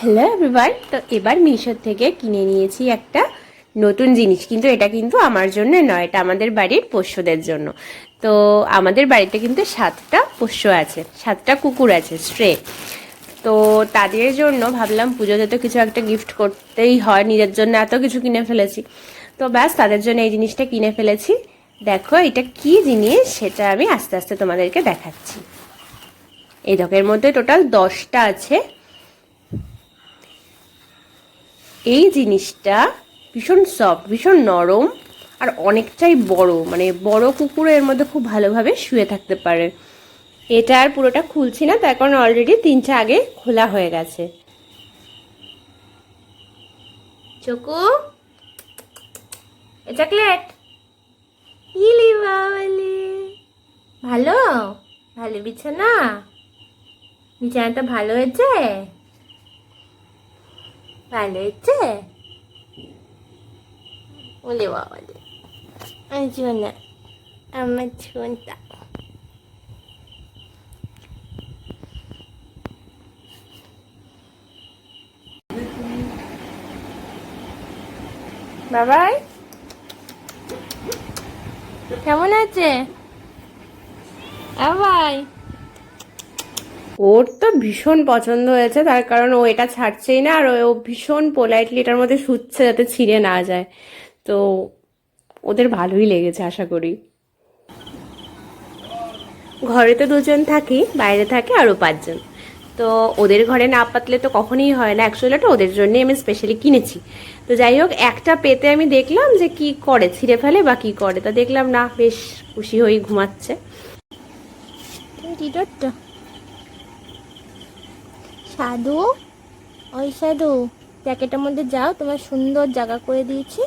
Hello everyone তো এবার মিশোর থেকে কিনে নিয়েছি একটা নতুন জিনিস। কিন্তু এটা কিন্তু আমার জন্য নয়, এটা আমাদের বাড়ির পোষ্যদের জন্য। তো আমাদের বাড়িতে কিন্তু সাতটা পোষ্য আছে, সাতটা কুকুর আছে, স্ট্রে। তো তাদের জন্য ভাবলাম পুজোতে তো কিছু একটা গিফট করতেই হয়, নিজের জন্য এত কিছু কিনে ফেলেছি। তো ব্যাস, তাদের জন্য এই জিনিসটা কিনে ফেলেছি। দেখো, এটা কি জিনিস সেটা আমি আস্তে আস্তে তোমাদেরকে দেখাচ্ছি। এই দেখো, এর মধ্যে টোটাল দশটা আছে। এই জিনিসটা ভীষণ সফট ভীষণ নরম আর অনেকটাই বড়। মানে বড় কুকুরও এর মধ্যে খুব ভালোভাবে শুয়ে থাকতে পারে। এটা আর পুরোটা খুলছি না, তার কারণ অলরেডি তিনটা আগে খোলা হয়ে গেছে। চকু, এ চকলেট ইলি বাবালি। ভালো? ভালো, বিছানা? বিছানাটা ভালো হয়েছে? ভালো হয়েছে ওলে বাবা রে ছোনটা বাবাই কেমন আছে বাবাই ওর তো ভীষণ পছন্দ হয়েছে, তার কারণ ও এটা ছাড়ছেই না, আর ও ভীষণ পোলাইটলি এটার মধ্যে শুচ্ছে যাতে ছিঁড়ে না যায়। তো ওদের ভালোই লেগেছে আশা করি। ঘরে তো দুজন থাকি, বাইরে থাকে আরও পাঁচজন। তো ওদের ঘরে না পাতলে তো কখনোই হয় না অ্যাকচুয়ালি এটা ওদের জন্যই আমি স্পেশালি কিনেছি। তো যাই হোক, একটা পেতে আমি দেখলাম যে কি করে, ছিঁড়ে ফেলে বা কি করে। তা দেখলাম না, বেশ খুশি হয়ে ঘুমাচ্ছে। সাধু, ওই সাধু প্যাকেটের মধ্যে যাও, তোমার সুন্দর জায়গা করে দিয়েছি।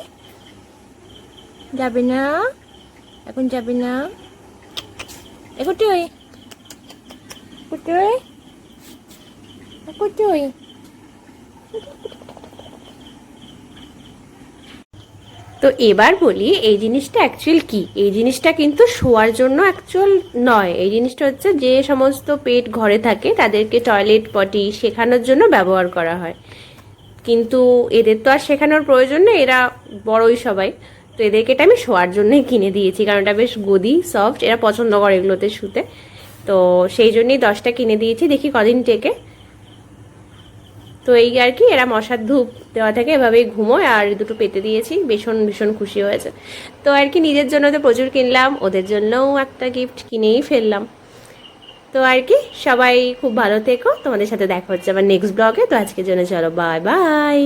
যাবে না, এখন যাবে না। এগুটি ওই কুটি ওই কুটি ওই তো এবার বলি, এই জিনিসটা অ্যাকচুয়াল কি? এই জিনিসটা কিন্তু শোয়ার জন্য অ্যাকচুয়াল নয়। এই জিনিসটা হচ্ছে যে সমস্ত পেট ঘরে থাকে, তাদেরকে টয়লেট পটি শেখানোর জন্য ব্যবহার করা হয়। কিন্তু এদের তো আর শেখানোর প্রয়োজন নেই, এরা বড়ই সবাই। তো এদেরকে এটা আমি শোয়ার জন্যই কিনে দিয়েছি, কারণ এটা বেশ গদি সফট এরা পছন্দ করে এগুলোতে শুতে। তো সেই জন্যই দশটা কিনে দিয়েছি, দেখি কদিন টেকে। তো এই আর কি, এরা মশার ধূপ দেওয়া থাকে, এভাবেই ঘুমোয়, আর দুটো পেতে দিয়েছি, ভীষণ ভীষণ খুশি হয়েছে। তো আর কি, নিজের জন্য তো প্রচুর কিনলাম, ওদের জন্যও একটা গিফট কিনেই ফেললাম। তো আর কি, সবাই খুব ভালো থেকো, তোমাদের সাথে দেখা হচ্ছে আবার নেক্সট ব্লগে তো আজকের জন্য চলো বাই বাই